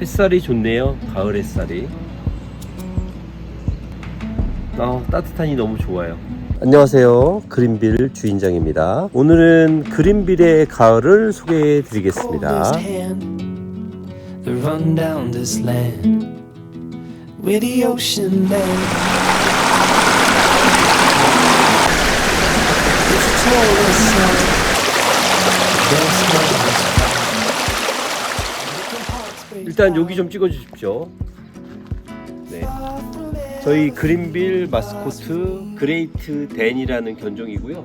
햇살이 좋네요. 가을 햇살이. 아, 따뜻하니 너무 좋아요. 안녕하세요. 그린빌 주인장입니다. 오늘은 그린빌의 가을을 소개해 드리겠습니다. 일단 여기 좀 찍어 주십시오. 네. 저희 그린빌 마스코트 그레이트 댄이라는 견종이고요.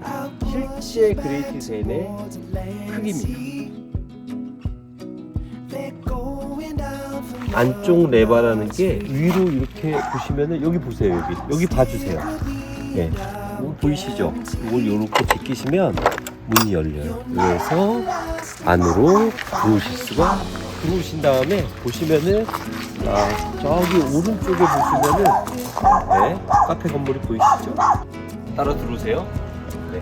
실제 그레이트 댄의 크기입니다. 안쪽 레바라는 게 위로 이렇게 보시면은 여기 보세요 여기 여기 봐주세요. 네, 이거 보이시죠? 이걸 이렇게 제끼시면 문이 열려요. 그래서 안으로 들어오실 수가 들어오신 다음에 보시면은 아, 저기 오른쪽에 보시면은 네, 카페 건물이 보이시죠? 따라 들어오세요. 네.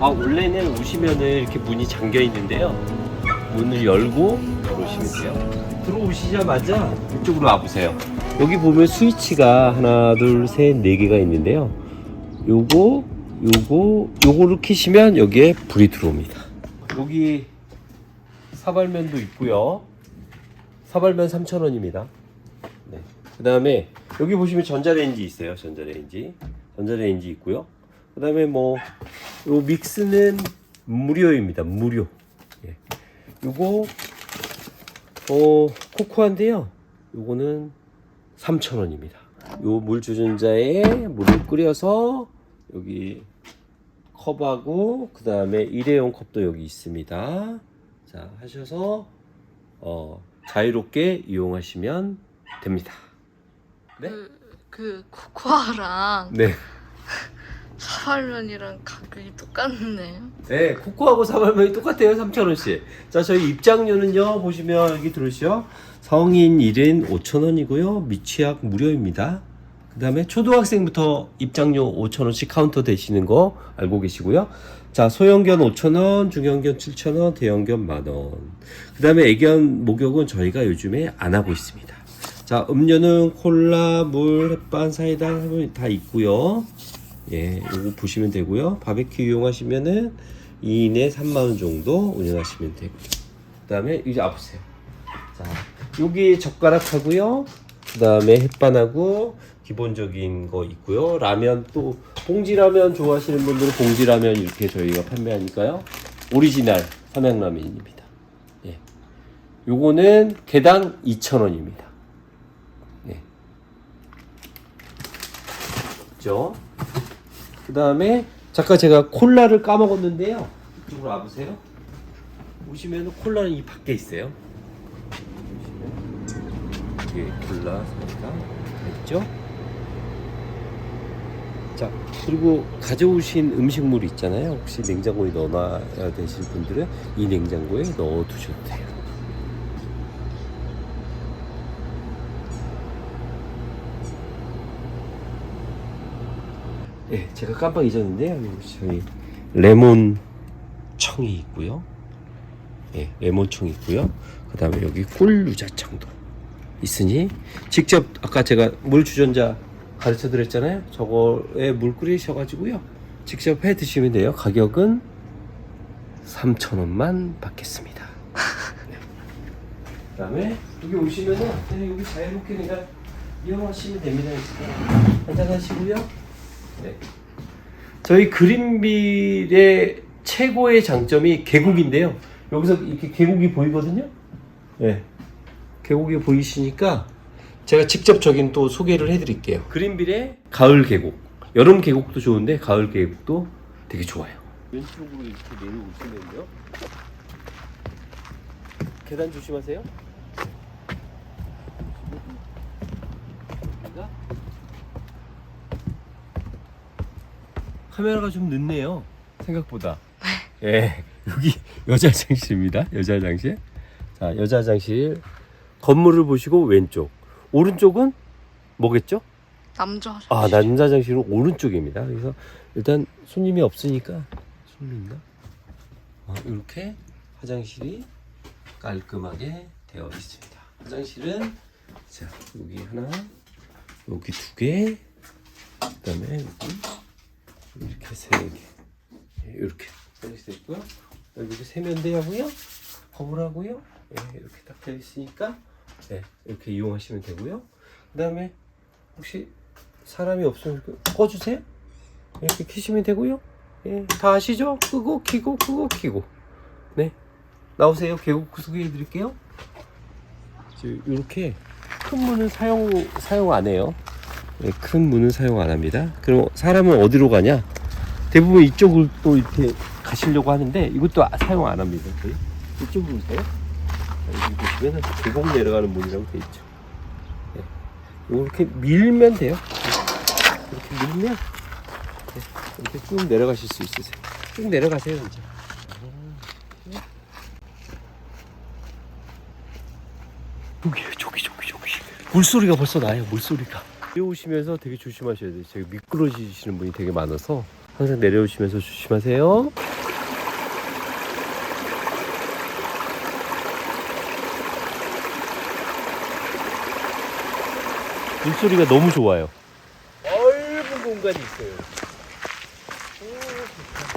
아 원래는 오시면은 이렇게 문이 잠겨 있는데요. 문을 열고 들어오시면 돼요. 들어오시자마자 이쪽으로 와보세요. 여기 보면 스위치가 하나, 둘, 셋, 네 개가 있는데요. 요거, 요거, 요거를 키시면 여기에 불이 들어옵니다. 여기 사발면도 있고요. 사발면 3,000원입니다. 네. 그 다음에 여기 보시면 전자레인지 있어요. 전자레인지. 전자레인지 있고요. 그 다음에 뭐, 요 믹스는 무료입니다. 무료. 예. 요거, 어, 코코아인데요. 요거는 3,000원입니다. 요 물 주전자에 물을 끓여서 여기 컵하고 그 다음에 일회용 컵도 여기 있습니다. 자 하셔서 어, 자유롭게 이용하시면 됩니다. 네? 그, 그 코코아랑 네. 사발면이랑 가격이 똑같네요. 네, 코코하고 사발면이 똑같아요. 3,000원씩. 자, 저희 입장료는요. 보시면 여기 들으시죠. 성인 1인 5,000원이고요. 미취학 무료입니다. 그 다음에 초등학생부터 입장료 5,000원씩 카운터 되시는 거 알고 계시고요. 자, 소형견 5,000원, 중형견 7,000원, 대형견 만원. 그 다음에 애견 목욕은 저희가 요즘에 안 하고 있습니다. 자, 음료는 콜라, 물, 햇반, 사이다 다 있고요. 예, 요거 보시면 되고요. 바베큐 이용하시면은 2인에 3만원 정도 운영하시면 되고요. 그 다음에 이제 와보세요. 자, 여기 젓가락하고요. 그 다음에 햇반하고 기본적인 거 있고요. 라면 또 봉지라면 좋아하시는 분들은 봉지라면 이렇게 저희가 판매하니까요. 오리지널 삼양라면입니다. 예. 요거는 개당 2,000원입니다. 네. 그죠? 그 다음에 잠깐 제가 콜라를 까먹었는데요. 이쪽으로 와보세요. 보시면 콜라는 이 밖에 있어요. 보시면 이게 콜라 사이가 있죠. 자 그리고 가져오신 음식물 있잖아요. 혹시 냉장고에 넣어놔야 되실 분들은 이 냉장고에 넣어 두셔도 돼요. 네, 제가 깜빡 잊었는데요. 저희 레몬 청이 있고요. 예, 레몬 청이 있고요. 그 다음에 여기 꿀 유자청도 있으니 직접 아까 제가 물 주전자 가르쳐 드렸잖아요. 저거에 물 끓이셔 가지고요. 직접 해 드시면 돼요. 가격은 3,000원만 받겠습니다. 네. 그 다음에 여기 오시면은 그냥 여기 자유롭게 그냥 이용하시면 됩니다. 한잔 하시고요. 네. 저희 그린빌의 최고의 장점이 계곡인데요. 여기서 이렇게 계곡이 보이거든요. 네. 계곡이 보이시니까 제가 직접 저긴 또 소개를 해드릴게요. 그린빌의 가을 계곡. 여름 계곡도 좋은데 가을 계곡도 되게 좋아요. 왼쪽으로 이렇게 내려오시면요. 계단 조심하세요. 카메라가 좀 늦네요. 생각보다. 예, 여기 여자 화장실입니다. 여자 화장실. 자, 여자 화장실. 건물을 보시고 왼쪽. 오른쪽은 뭐겠죠? 남자 아, 남자 화장실은 오른쪽입니다. 그래서 일단 손님이 없으니까 손님 있나? 아, 이렇게 화장실이 깔끔하게 되어 있습니다. 화장실은 자 여기 하나, 여기 두 개, 그다음에 여기 이렇게 세 개, 예, 이렇게 화장실 있고요. 여기 세면대하고요, 거울하고요, 예, 이렇게 딱 되어 있으니까 예, 이렇게 이용하시면 되고요. 그 다음에 혹시 사람이 없으면 꺼주세요. 이렇게 키시면 되고요. 예, 다 아시죠? 끄고 키고 끄고 키고. 네. 나오세요. 계곡 소개해 드릴게요. 이렇게 큰 문은 사용 사용 안 해요. 네, 큰 문은 사용 안 합니다. 그럼 사람은 어디로 가냐? 대부분 이쪽을 또 이렇게 가시려고 하는데 이것도 아- 사용 안 합니다. 거의. 이쪽으로 오세요. 보시면은 계곡 내려가는 문이라고 돼 있죠. 네. 이렇게 밀면 돼요. 이렇게 밀면 네, 이렇게 쭉 내려가실 수 있으세요. 쭉 내려가세요 이제. 여기 저기 저기 저기 물소리가 벌써 나요 물소리가 내려오시면서 되게 조심하셔야 돼요 제가 미끄러지시는 분이 되게 많아서 항상 내려오시면서 조심하세요 물소리가 너무 좋아요. 넓은 공간이 있어요. 오,